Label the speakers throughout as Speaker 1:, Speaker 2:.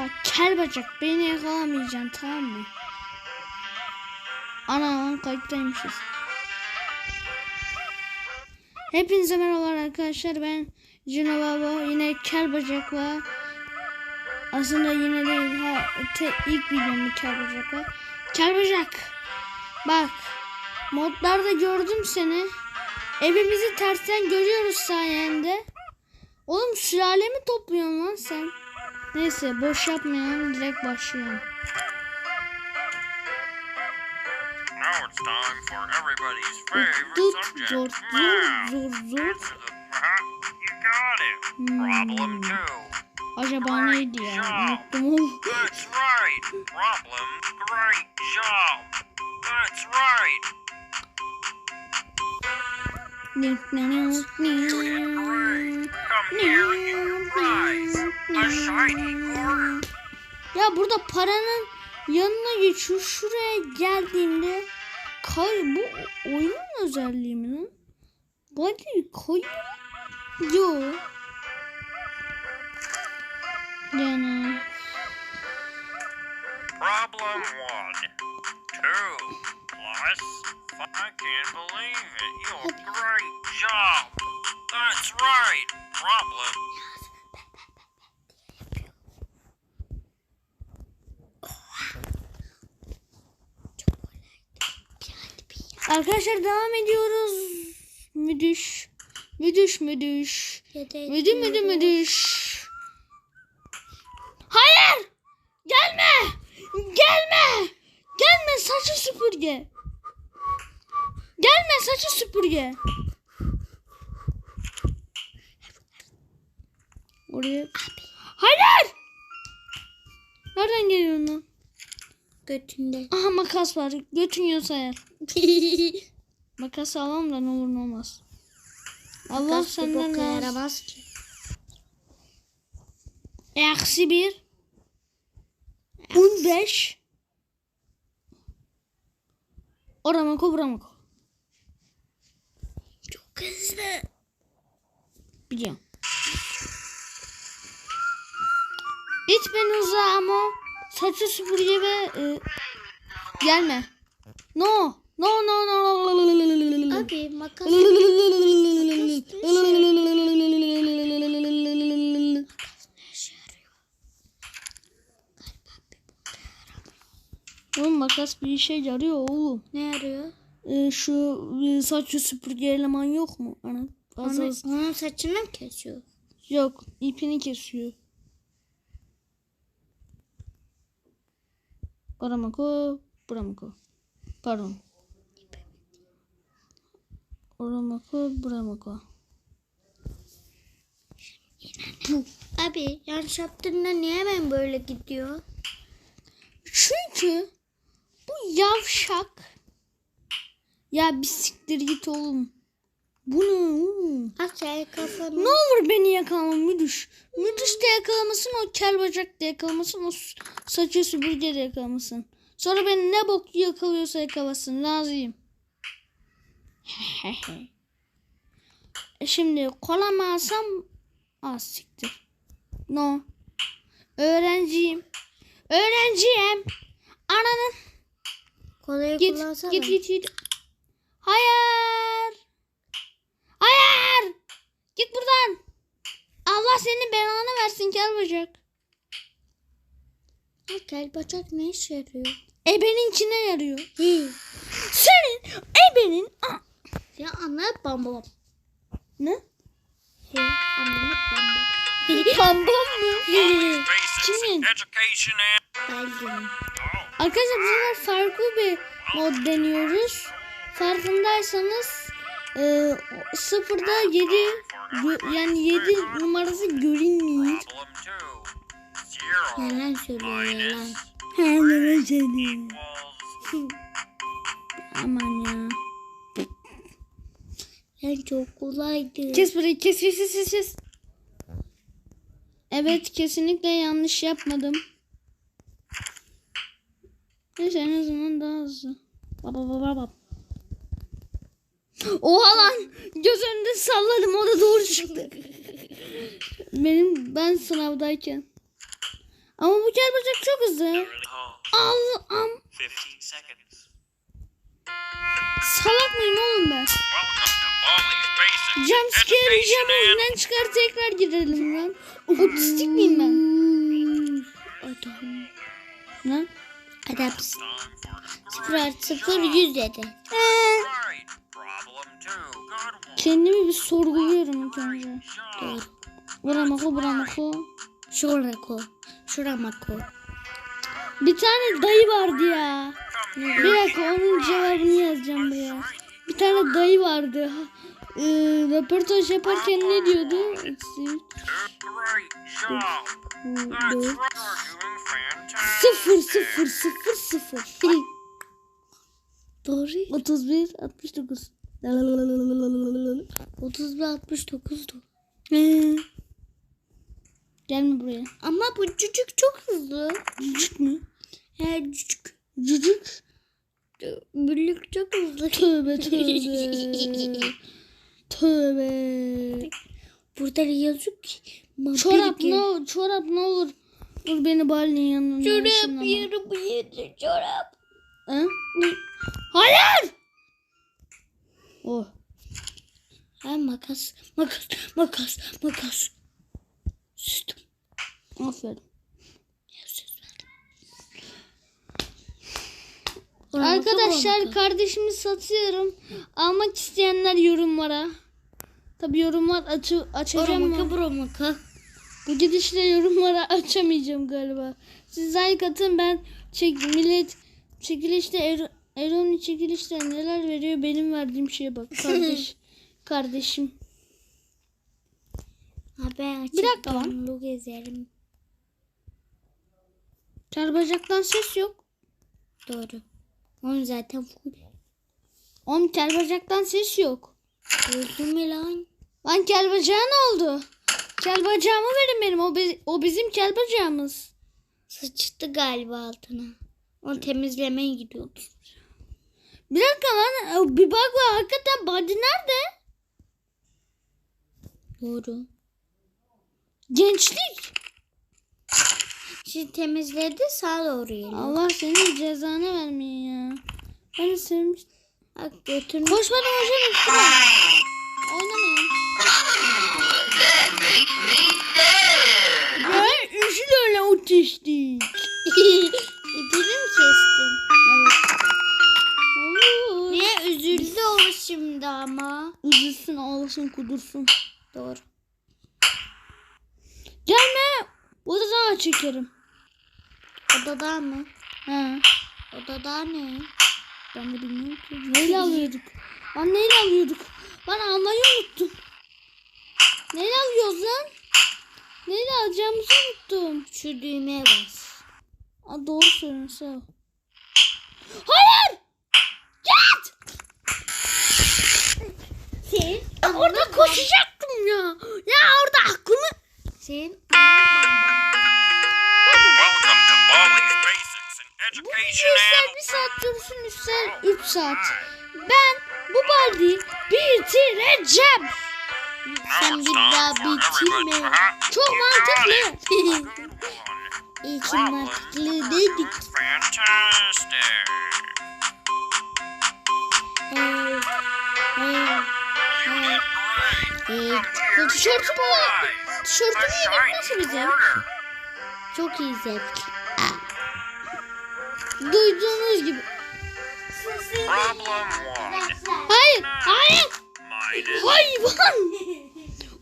Speaker 1: Bak kel bacak beni yakalamayacaksın tamam mı? Ana kayıttaymışız. Hepinize merhabalar arkadaşlar ben Cino Baba. Yine kel bacakla aslında yine değil ha, te, ilk videomda kel bacakla. Kel bacak! Bak modlarda gördüm seni. Evimizi tersten görüyoruz sayende. Oğlum sülalemi topluyorsun lan sen neyse boş yapmayalım direkt başlayalım. Tut, zor zor zor zor. Hmm. acaba neydi ya? unuttum
Speaker 2: That's right. Problem. Great job. That's right. Come here and get A.
Speaker 1: Ya burada paranın yanına geçiyor. Şuraya geldiğimde kay bu oyunun özelliği mi lan? Hadi kay. Yo. Yani
Speaker 2: Problem one. Two plus. I can't believe it. You're great job. That's right. Problem.
Speaker 1: Arkadaşlar devam ediyoruz. Müdüş. Müdüş müdüş. Müdü müdü müdüş. Hayır! Gelme! Gelme! Gelme saçı süpürge. Gelme saçı süpürge. Oraya. Hayır! Nereden geliyorsun lan?
Speaker 3: Götünde.
Speaker 1: Aha makas var. Götün yiyorsa eğer. Makas alalım da ne olur ne olmaz. Allah
Speaker 3: Allah
Speaker 1: senden razı.
Speaker 3: yaramaz ki.
Speaker 1: Eksi bir. On beş. Oramako buramako.
Speaker 3: Çok hızlı.
Speaker 1: Biliyorum. İt beni uzağa ama saçı süpürge ve e, gelme. No. No no no.
Speaker 3: Abi makas.
Speaker 1: Oğlum makas bir işe yarıyor oğlum.
Speaker 3: Ne yarıyor?
Speaker 1: Ee, şu e, saçı süpürge eleman yok mu? Ana, az az-
Speaker 3: onun saçını mı kesiyor?
Speaker 1: Yok ipini kesiyor. Oramako, buramako. Pardon. Oramako, buramako.
Speaker 3: Abi yanlış yaptığında niye ben böyle gidiyor?
Speaker 1: Çünkü bu yavşak. Ya bir siktir git oğlum. Bu ne oğlum?
Speaker 3: Aç el kafanı.
Speaker 1: Ne olur beni yakalama müdüş. Müdüş de yakalamasın o kel bacak da yakalamasın o saçı süpürge de yakalamasın. Sonra beni ne bok yakalıyorsa yakalasın razıyım. E Şimdi kola mı alsam? Az siktir. No. Öğrenciyim. Öğrenciyim. Ananın.
Speaker 3: Kolayı
Speaker 1: Git
Speaker 3: kullansana.
Speaker 1: git git git. Hayır. Git buradan. Allah senin belanı versin kel bacak.
Speaker 3: Kel bacak ne işe yarıyor?
Speaker 1: Ebeninkine yarıyor.
Speaker 3: Hi.
Speaker 1: Senin ebenin...
Speaker 3: Ya anlat bamba.
Speaker 1: Ne?
Speaker 3: He, anlat bamba.
Speaker 1: Pambam mı? Kimin?
Speaker 3: Belgin.
Speaker 1: Arkadaşlar bu sefer farklı bir mod deniyoruz. Farkındaysanız e, sıfırda 7 yani 7 numarası görünmüyor.
Speaker 3: Yalan söylüyor yalan.
Speaker 1: Hemen seni.
Speaker 2: equals
Speaker 1: Aman ya.
Speaker 3: Ya çok kolaydı.
Speaker 1: Kes burayı kes kes kes kes, kes. Evet kesinlikle yanlış yapmadım. Neyse en azından daha hızlı. Baba baba baba. Oha lan göz önünde salladım o da doğru çıktı. Benim ben sınavdayken. Ama bu kel bacak çok hızlı. Allah'ım.
Speaker 4: 15 seconds.
Speaker 1: Salak mıyım oğlum ben? Jumpscare oyundan çıkar tekrar girelim lan. Otistik miyim ben?
Speaker 3: Adam.
Speaker 1: Lan.
Speaker 2: For
Speaker 3: 0 artı 0 100 dedi.
Speaker 2: right.
Speaker 1: Kendimi bir sorguluyorum ilk önce.
Speaker 3: Doğru.
Speaker 1: Buramako buramako.
Speaker 3: Şurako. Şuramako.
Speaker 1: Bir tane dayı vardı ya. Bir dakika onun cevabını yazacağım buraya. Bir tane dayı vardı. Ee, röportaj yaparken ne diyordu? Sıfır sıfır sıfır sıfır.
Speaker 3: Doğru.
Speaker 1: 31 69.
Speaker 3: 31 69 'du.
Speaker 1: Ee, Gelme buraya.
Speaker 3: Ama bu çocuk çok hızlı.
Speaker 1: Cücük mü?
Speaker 3: He çocuk.
Speaker 1: Cücük.
Speaker 3: Büllük çok hızlı.
Speaker 1: Tövbe tövbe. Tövbe.
Speaker 3: Burada yazık ki.
Speaker 1: Çorap ne olur, çorap ne olur. Dur beni Bali'nin yanına.
Speaker 3: Çorap yarım yedi çorap.
Speaker 1: Ha? Hayır. Oh.
Speaker 3: Ha makas. Makas. Makas. Makas. Sustum.
Speaker 1: Aferin. Arkadaşlar kardeşimi satıyorum. Almak isteyenler yorumlara. Tabi yorumlar açı, açacağım
Speaker 3: Oramaka
Speaker 1: ama
Speaker 3: buramaka.
Speaker 1: bu gidişle yorumlara açamayacağım galiba. Siz like atın ben çek millet çekilişte Er- Eron'un çekilişte neler veriyor benim verdiğim şeye bak kardeş. kardeşim.
Speaker 3: Abi açık
Speaker 1: Bir dakika lan.
Speaker 3: donlu gezerim.
Speaker 1: Çarbacaktan ses yok.
Speaker 3: Doğru. Onun zaten full.
Speaker 1: Oğlum kelbacaktan ses yok.
Speaker 3: Öldü mü lan?
Speaker 1: Lan kelbacağa ne oldu? Kelbacağımı verin benim. O, bi- o bizim kelbacağımız.
Speaker 3: Sıçtı galiba altına. Onu temizlemeye gidiyordu.
Speaker 1: Bir dakika lan. e, Bir bak var. Hakikaten body nerede?
Speaker 3: Doğru.
Speaker 1: Gençlik.
Speaker 3: Şimdi temizledi sağa doğru geliyor.
Speaker 1: Allah senin cezanı vermeyin ya. Ben de sevmiştim.
Speaker 3: Bak götürmüş.
Speaker 1: Boş verin hocam. Oynamayın. Ben üçlü öyle otistik.
Speaker 3: İpini mi kestin? O şimdi ama?
Speaker 1: Üzülsün ağlasın kudursun.
Speaker 3: Doğru.
Speaker 1: Gelme. Daha çekerim.
Speaker 3: Odada mı?
Speaker 1: Ha.
Speaker 3: Odada ne?
Speaker 1: Ben de bilmiyorum ki. Neyle alıyorduk? Lan neyle alıyorduk? Lan almayı unuttum. Neyle alıyoruz lan? Neyle alacağımızı unuttum.
Speaker 3: Şu düğmeye bas.
Speaker 1: Aa, doğru söylüyorsun sağ ol. Hayır! Git!
Speaker 3: Sen?
Speaker 1: Orada koşacaktım ya. Ya orada aklımı...
Speaker 3: Sen?
Speaker 2: Welcome to Baldi's Basics in
Speaker 1: Bu
Speaker 2: Education
Speaker 1: üstel
Speaker 2: and
Speaker 1: bir saat dursun üstel 3 saat. Ben bu baldi bitireceğim.
Speaker 3: Sen bir daha bitirme.
Speaker 1: Çok mantıklı.
Speaker 3: İyi ki mantıklı Hey.
Speaker 1: Tişörtü bu. Tişörtü giymek nasıl bize?
Speaker 3: Çok iyi zevk.
Speaker 1: Duyduğunuz gibi. Hayır, hayır. Hayvan.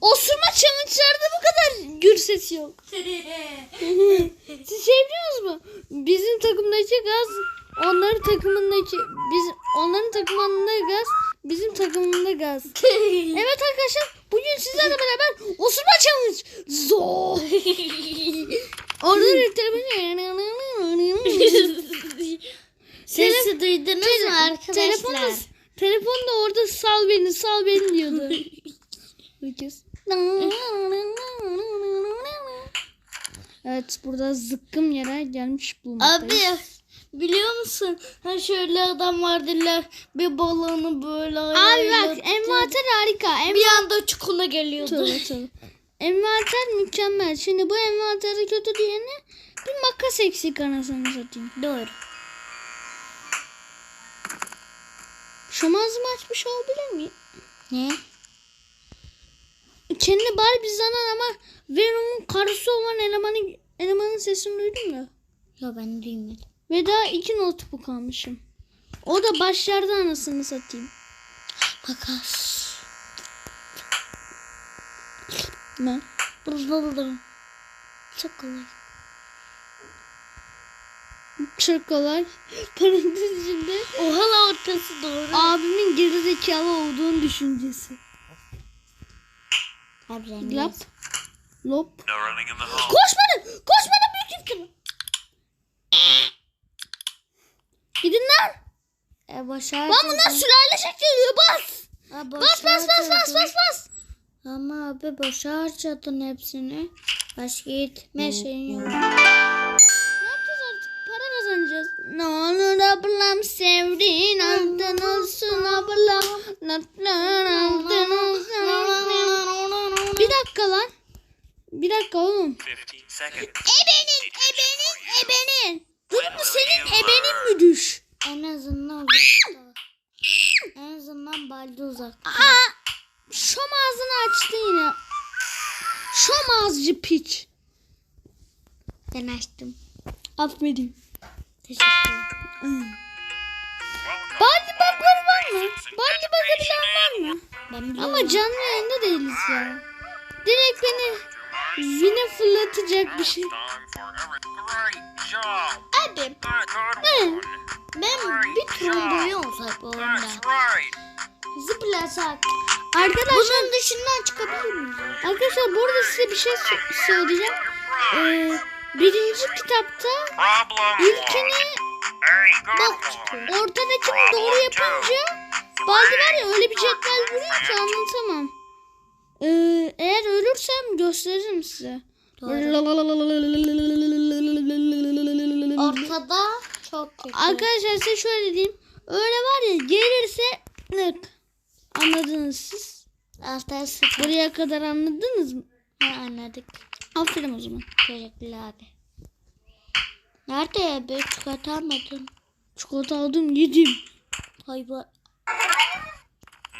Speaker 1: Osurma challenge'larda bu kadar gür ses yok. Siz şey biliyor musunuz? Bizim takımdaki gaz onların takımındaki biz onların takımında gaz bizim takımında gaz. evet arkadaşlar bugün sizlerle beraber osurma challenge. Zo. Orada bir
Speaker 3: Sesi duydunuz mu arkadaşlar?
Speaker 1: Telefon telefon da orada sal beni sal beni diyordu. Herkes. Evet burada zıkkım yere gelmiş bulunmaktayız.
Speaker 3: Abi biliyor musun? Ha şöyle adam vardılar bir balığını böyle
Speaker 1: Abi bak envanter harika. En
Speaker 3: bir anda çukuna geliyordu.
Speaker 1: Tövbe tövbe. Envanter mükemmel. Şimdi bu envanteri kötü diyene Bir makas eksik anasını satayım.
Speaker 3: Doğru.
Speaker 1: Şomazımı açmış olabilir miyim?
Speaker 3: Ne?
Speaker 1: Kendi Barbie zanan ama Venom'un karısı olan elemanın elemanın sesini duydum da.
Speaker 3: Yo ben duymadım.
Speaker 1: Ve daha iki notebook almışım. O da başlarda anasını satayım.
Speaker 3: Makas.
Speaker 1: Ne?
Speaker 3: Çok kolay.
Speaker 1: Parantez içinde
Speaker 3: Oha la ortası doğru.
Speaker 1: abimin gerizekalı olduğunu düşüncesi. Lap. Lop. Koşmadım. Koşmadım büyük iftira. Gidin lan.
Speaker 3: E boşa
Speaker 1: Lan bunlar sülale şekli bas. Bas bas bas bas bas bas.
Speaker 3: Ama abi boşa harcadın hepsini. Başka gitme şeyin yok.
Speaker 1: Ne yapacağız artık? Para kazanacağız. Ne olur ablam sevdiğin altın olsun ablam. Altın olsun. Bir dakika lan. Bir dakika oğlum.
Speaker 2: 15 seconds.
Speaker 1: Ebenin, ebenin, ebenin. Dur bu senin ebenin mi düş?
Speaker 3: En azından uzakta. en azından balde uzakta.
Speaker 1: Aa, şom ağzını açtı yine. Şom ağzıcı piç.
Speaker 3: Ben açtım.
Speaker 1: Affedin.
Speaker 3: Teşekkür ederim.
Speaker 1: Baldi bakları var mı? Baldi bakabilen var mı?
Speaker 3: Ben biliyorum.
Speaker 1: Ama canlı yayında değiliz ya. Direkt beni vine fırlatacak bir şey.
Speaker 3: Abi
Speaker 2: one.
Speaker 3: Ben bir trombon olsak bu oyunda.
Speaker 2: That's right.
Speaker 3: Zıplasak.
Speaker 1: Arkadaşlar,
Speaker 3: Bunun dışından çıkabilir miyiz?
Speaker 1: arkadaşlar burada size bir şey sö- söyleyeceğim. Ee, birinci kitapta ilkini bak ortadakini doğru yapınca Baldi var ya öyle bir cetvel vuruyor ki anlatamam. Ee, eğer ölürsem gösteririm size.
Speaker 3: Ortada çok kötü.
Speaker 1: Arkadaşlar size şöyle diyeyim. Öyle var ya gelirse lık. Anladınız siz.
Speaker 3: Altta sıfır.
Speaker 1: Buraya kadar anladınız mı?
Speaker 3: Ha, anladık.
Speaker 1: Aferin o zaman.
Speaker 3: Teşekkürler abi. Nerede ya? Ben çıkartamadın.
Speaker 1: Çikolata aldım yedim.
Speaker 3: Hayvan.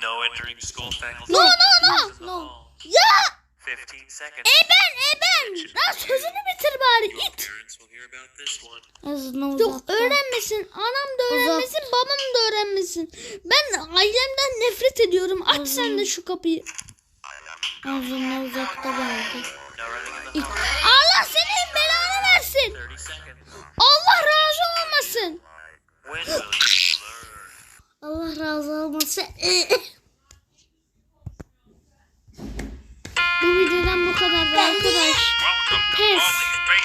Speaker 2: No entering school faculty.
Speaker 1: No no no.
Speaker 3: No.
Speaker 1: Ya
Speaker 2: 15 seconds.
Speaker 1: Eben eben. Lan sözünü bitir bari it. Yok öğrenmesin. Anam da öğrenmesin babam da öğrenmesin. Ben ailemden nefret ediyorum. Aç sen de şu kapıyı.
Speaker 3: Azından uzakta
Speaker 2: hall.
Speaker 1: Allah senin belanı versin.
Speaker 2: 30 seconds.
Speaker 1: Allah razı olmasın.
Speaker 3: Allah razı olmasın.
Speaker 1: Bu videodan bu kadar arkadaş. Pes.